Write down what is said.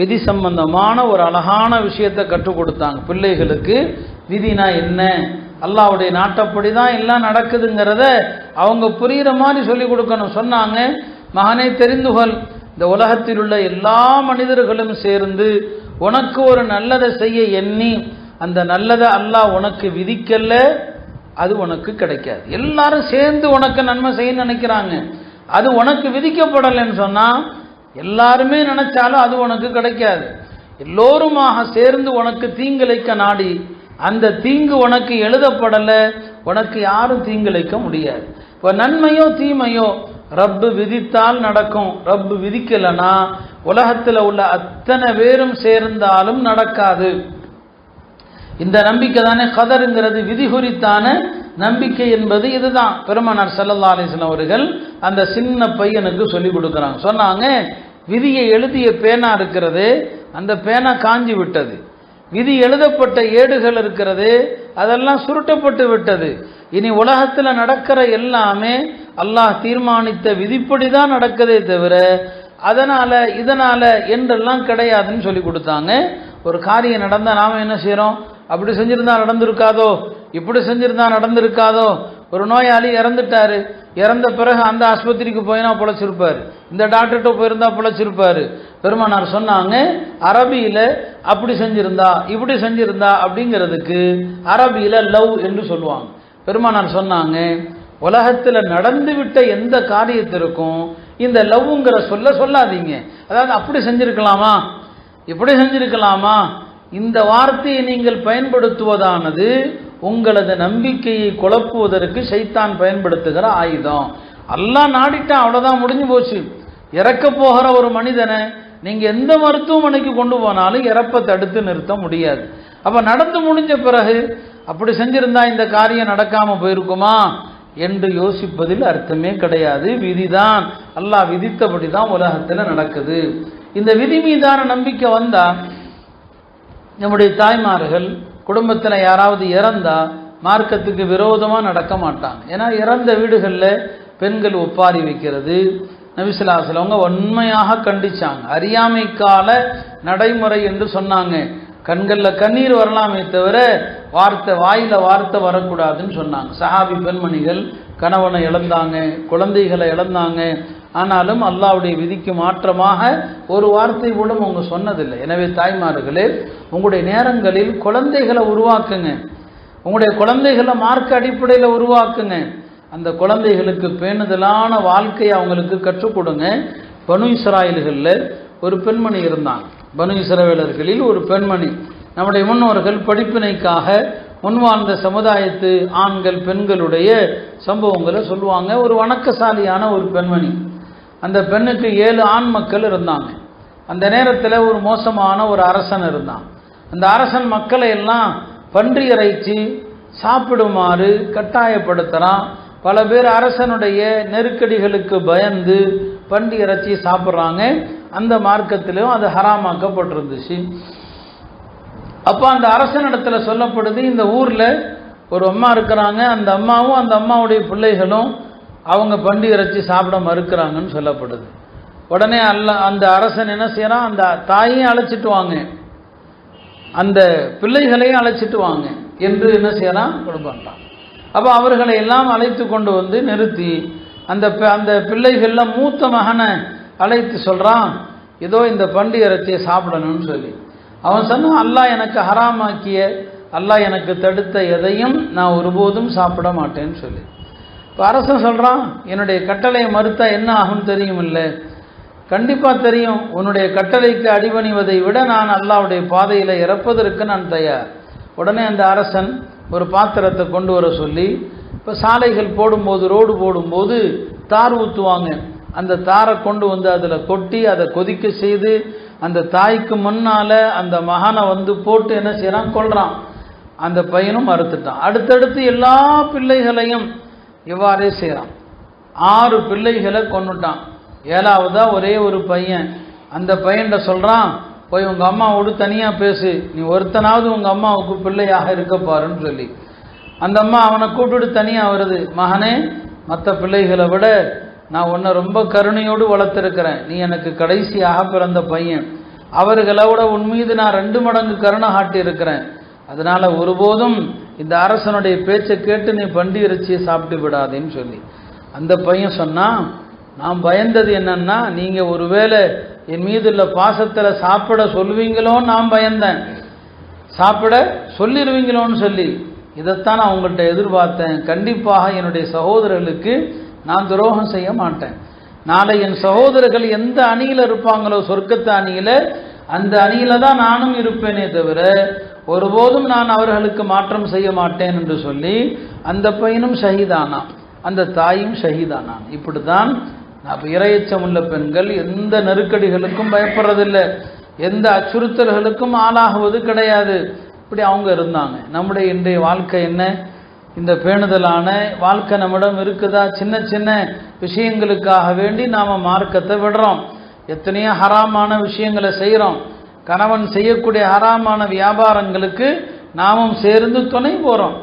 விதி சம்பந்தமான ஒரு அழகான விஷயத்தை கற்றுக் கொடுத்தாங்க. பிள்ளைகளுக்கு விதினா என்ன? அல்லாவுடைய நாட்டப்படி தான் எல்லாம் நடக்குதுங்கிறத அவங்க புரிகிற மாதிரி சொல்லிக் கொடுக்கணும். சொன்னாங்க மகனே தெரிந்துகொள் இந்த உலகத்தில் உள்ள எல்லா மனிதர்களும் சேர்ந்து உனக்கு ஒரு நல்லதை செய்ய எண்ணி அந்த நல்லதை அல்லாஹ் உனக்கு விதிக்கல அது உனக்கு கிடைக்காது. எல்லாரும் சேர்ந்து உனக்கு நன்மை செய்யணும்னு நினைக்கிறாங்க. அது உனக்கு விதிக்கப்படலைன்னு சொன்னால் எல்லாருமே நினைச்சாலும் அது உனக்கு கிடைக்காது. எல்லோருமாக சேர்ந்து உனக்கு தீங்கிழைக்க நாடி அந்த தீங்கு உனக்கு எழுதப்படலை உனக்கு யாரும் தீங்கிழைக்க முடியாது. இப்போ நன்மையோ தீமையோ ரப்பு விதித்தால் நடக்கும். ரப்பு விதிக்கலைன்னா உலகத்தில் உள்ள அத்தனை பேரும் சேர்ந்தாலும் நடக்காது. இந்த நம்பிக்கை தானே? கதருங்கிறது விதி குறித்தான நம்பிக்கை என்பது இதுதான். பெருமனார் சல்லல்லா அலிஸ்லாம் அவர்கள் அந்த சின்ன பையனுக்கு சொல்லி கொடுக்குறாங்க. சொன்னாங்க விதியை எழுதிய பேனா இருக்கிறது அந்த பேனா காஞ்சி விட்டது. விதி எழுதப்பட்ட ஏடுகள் இருக்கிறது அதெல்லாம் சுருட்டப்பட்டு விட்டது. இனி உலகத்தில் நடக்கிற எல்லாமே அல்லாஹ் தீர்மானித்த விதிப்படி தான் நடக்குதே தவிர அதனால இதனால என்றெல்லாம் கிடையாதுன்னு சொல்லி கொடுத்தாங்க. ஒரு காரியம் நடந்தால் நாம் என்ன செய்கிறோம் அப்படி செஞ்சிருந்தா நடந்திருக்காதோ? இப்படி செஞ்சிருந்தா நடந்திருக்காதோ? ஒரு நோயாளி இறந்துட்டாரு. இறந்த பிறகு அந்த ஆஸ்பத்திரிக்கு போயினா பிழைச்சிருப்பார். இந்த டாக்டர்கிட்ட போயிருந்தா பிழைச்சிருப்பார். பெருமானார் சொன்னாங்க அரபியில் அப்படி செஞ்சிருந்தா இப்படி செஞ்சிருந்தா அப்படிங்கிறதுக்கு அரபியில் லவ் என்று சொல்லுவாங்க. பெருமானார் சொன்னாங்க உலகத்தில் நடந்துவிட்ட எந்த காரியத்திற்கும் இந்த லவ்ங்கிற சொல்ல சொல்லாதீங்க. அதாவது அப்படி செஞ்சிருக்கலாமா? இப்படி செஞ்சிருக்கலாமா? இந்த வார்த்தையை நீங்கள் பயன்படுத்துவதானது உங்களது நம்பிக்கையை குழப்புவதற்கு சைத்தான் பயன்படுத்துகிற ஆயுதம். எல்லாம் நாடிட்டான் அவ்வளோதான் முடிஞ்சு போச்சு. இறக்க போகிற ஒரு மனிதனை நீங்கள் எந்த மருத்துவமனைக்கு கொண்டு போனாலும் இறப்பை தடுத்து நிறுத்த முடியாது. அப்போ நடந்து முடிஞ்ச பிறகு அப்படி செஞ்சிருந்தா இந்த காரியம் நடக்காமல் போயிருக்குமா என்று யோசிப்பதில் அர்த்தமே கிடையாது. விதிதான். அல்லாஹ் விதித்தபடி தான் உலகத்தில் நடக்குது. இந்த விதி மீதான நம்பிக்கை வந்தால் நம்முடைய தாய்மார்கள் குடும்பத்தில் யாராவது இறந்தால் மார்க்கத்துக்கு விரோதமாக நடக்க மாட்டாங்க. ஏன்னா இறந்த வீடுகளில் பெண்கள் ஒப்பாரி வைக்கிறது. நபிசுலாசலவங்க உண்மையாக கண்டிச்சாங்க. அறியாமைக்கால நடைமுறை என்று சொன்னாங்க. கண்களில் கண்ணீர் வரலாமே தவிர வார்த்தை வாயில் வார்த்தை வரக்கூடாதுன்னு சொன்னாங்க. சஹாபி பெண்மணிகள் கணவனை இழந்தாங்க குழந்தைகளை இழந்தாங்க. ஆனாலும் அல்லாவுடைய விதிக்கு மாற்றமாக ஒரு வார்த்தை கூட அவங்க சொன்னதில்லை. எனவே தாய்மார்களே உங்களுடைய நேரங்களில் குழந்தைகளை உருவாக்குங்க. உங்களுடைய குழந்தைகளை மார்க் அடிப்படையில் உருவாக்குங்க. அந்த குழந்தைகளுக்கு பேணுதலான வாழ்க்கையை அவங்களுக்கு கற்றுக் கொடுங்க. பனு இஸ்ராயல்களில் ஒரு பெண்மணி இருந்தாங்க பனு இஸ்ரவேலர்களில் ஒரு பெண்மணி. நம்முடைய முன்னோர்கள் படிப்பினைக்காக முன்வாழ்ந்த சமுதாயத்து ஆண்கள் பெண்களுடைய சம்பவங்களை சொல்லுவாங்க. ஒரு வணக்கசாலியான ஒரு பெண்மணி. அந்த பெண்ணுக்கு ஏழு ஆண் மக்கள் இருந்தாங்க. அந்த நேரத்தில் ஒரு மோசமான ஒரு அரசன் இருந்தான். அந்த அரசன் மக்களை எல்லாம் பன்றி இறைச்சி சாப்பிடுமாறு கட்டாயப்படுத்துகிறான் பல பேர் அரசனுடைய நெருக்கடிகளுக்கு பயந்து பன்றி இறைச்சி சாப்பிட்றாங்க. அந்த மார்க்கத்திலையும் அது ஹராமாக்கப்பட்டிருந்துச்சு. அப்போ அந்த அரசனிடத்தில் சொல்லப்படுது இந்த ஊரில் ஒரு அம்மா இருக்கிறாங்க. அந்த அம்மாவும் அந்த அம்மாவுடைய பிள்ளைகளும் அவங்க பண்டி இறைச்சி சாப்பிட மறுக்கிறாங்கன்னு சொல்லப்படுது. உடனே அல்ல அந்த அரசன் என்ன செய்யறான்? அந்த தாயையும் அழைச்சிட்டு வாங்க. அந்த பிள்ளைகளையும் அழைச்சிட்டு வாங்க என்று என்ன செய்யறான்? கொடுப்பான்றான் அப்போ அவர்களை எல்லாம் அழைத்து கொண்டு வந்து நிறுத்தி அந்த அந்த பிள்ளைகளில் மூத்த மகனை அழைத்து சொல்கிறான் ஏதோ இந்த பண்டி இறைச்சியை சாப்பிடணும்னு சொல்லி. அவன் சொன்னான் அல்லாஹ் எனக்கு ஹராமாக்கிய அல்லாஹ் எனக்கு தடுத்த எதையும் நான் ஒருபோதும் சாப்பிட மாட்டேன்னு சொல்லி. இப்போ அரசன் சொல்கிறான் என்னுடைய கட்டளையை மறுத்தா என்ன ஆகும்னு தெரியும் இல்லை கண்டிப்பாக தெரியும் உன்னுடைய கட்டளைக்கு அடிபணிவதை விட நான் அல்லாவுடைய பாதையில் இறப்பதற்கு நான் தயார். உடனே அந்த அரசன் ஒரு பாத்திரத்தை கொண்டு வர சொல்லி இப்போ சாலைகள் போடும்போது ரோடு போடும்போது தார் ஊற்றுவாங்க அந்த தாரை கொண்டு வந்து அதில் கொட்டி அதை கொதிக்க செய்து அந்த தாய்க்கு முன்னால் அந்த மகனை வந்து போட்டு என்ன செய்கிறான் கொள்கிறான் அந்த பையனும் மறுத்துட்டான். அடுத்தடுத்து எல்லா பிள்ளைகளையும் இவ்வாறே செய்கிறான் ஆறு பிள்ளைகளை கொண்டுட்டான் ஏழாவதா ஒரே ஒரு பையன். அந்த பையன்கிட்ட சொல்கிறான் போய் உங்கள் அம்மாவோடு தனியாக பேசு. நீ ஒருத்தனாவது உங்கள் அம்மாவுக்கு பிள்ளையாக இருக்க பாருன்னு சொல்லி. அந்த அம்மா அவனை கூப்பிட்டு தனியாக வருது. மகனே மற்ற பிள்ளைகளை விட நான் உன்னை ரொம்ப கருணையோடு வளர்த்துருக்கிறேன். நீ எனக்கு கடைசியாக பிறந்த பையன். அவர்களோட உன் மீது நான் ரெண்டு மடங்கு கருணை காட்டி இருக்கிறேன் அதனால் ஒருபோதும் இந்த அரசனுடைய பேச்சை கேட்டு நீ பண்டி இறைச்சியை சாப்பிட்டு விடாதேன்னு சொல்லி. அந்த பையன் சொன்னான் நான் பயந்தது என்னன்னா நீங்கள் ஒருவேளை என் மீது உள்ள பாசத்தில் சாப்பிட சொல்லுவீங்களோன்னு நான் பயந்தேன். சாப்பிட சொல்லிடுவீங்களோன்னு சொல்லி. இதைத்தான் நான் உங்கள்கிட்ட எதிர்பார்த்தேன். கண்டிப்பாக என்னுடைய சகோதரர்களுக்கு நான் துரோகம் செய்ய மாட்டேன். நாளை என் சகோதரர்கள் எந்த அணியில் இருப்பாங்களோ சொர்க்கத்து அணியில் அந்த அணியில தான் நானும் இருப்பேனே தவிர ஒருபோதும் நான் அவர்களுக்கு மாற்றம் செய்ய மாட்டேன் என்று சொல்லி அந்த பையனும் ஷஹீதானான் அந்த தாயும் ஷஹீதானான் இப்படித்தான் தான் இரையச்சம் உள்ள பெண்கள் எந்த நெருக்கடிகளுக்கும் பயப்படுறதில்லை. எந்த அச்சுறுத்தல்களுக்கும் ஆளாகுவது கிடையாது. இப்படி அவங்க இருந்தாங்க. நம்முடைய இன்றைய வாழ்க்கை என்ன? இந்த பேணுதலான வாழ்க்கை நம்மிடம் இருக்குதா? சின்ன சின்ன விஷயங்களுக்காக வேண்டி நாம மார்க்கத்தை விடுறோம். எத்தனையோ ஹராமான விஷயங்களை செய்கிறோம் கணவன் செய்யக்கூடிய ஹராமான வியாபாரங்களுக்கு நாமும் சேர்ந்து துணை போகிறோம்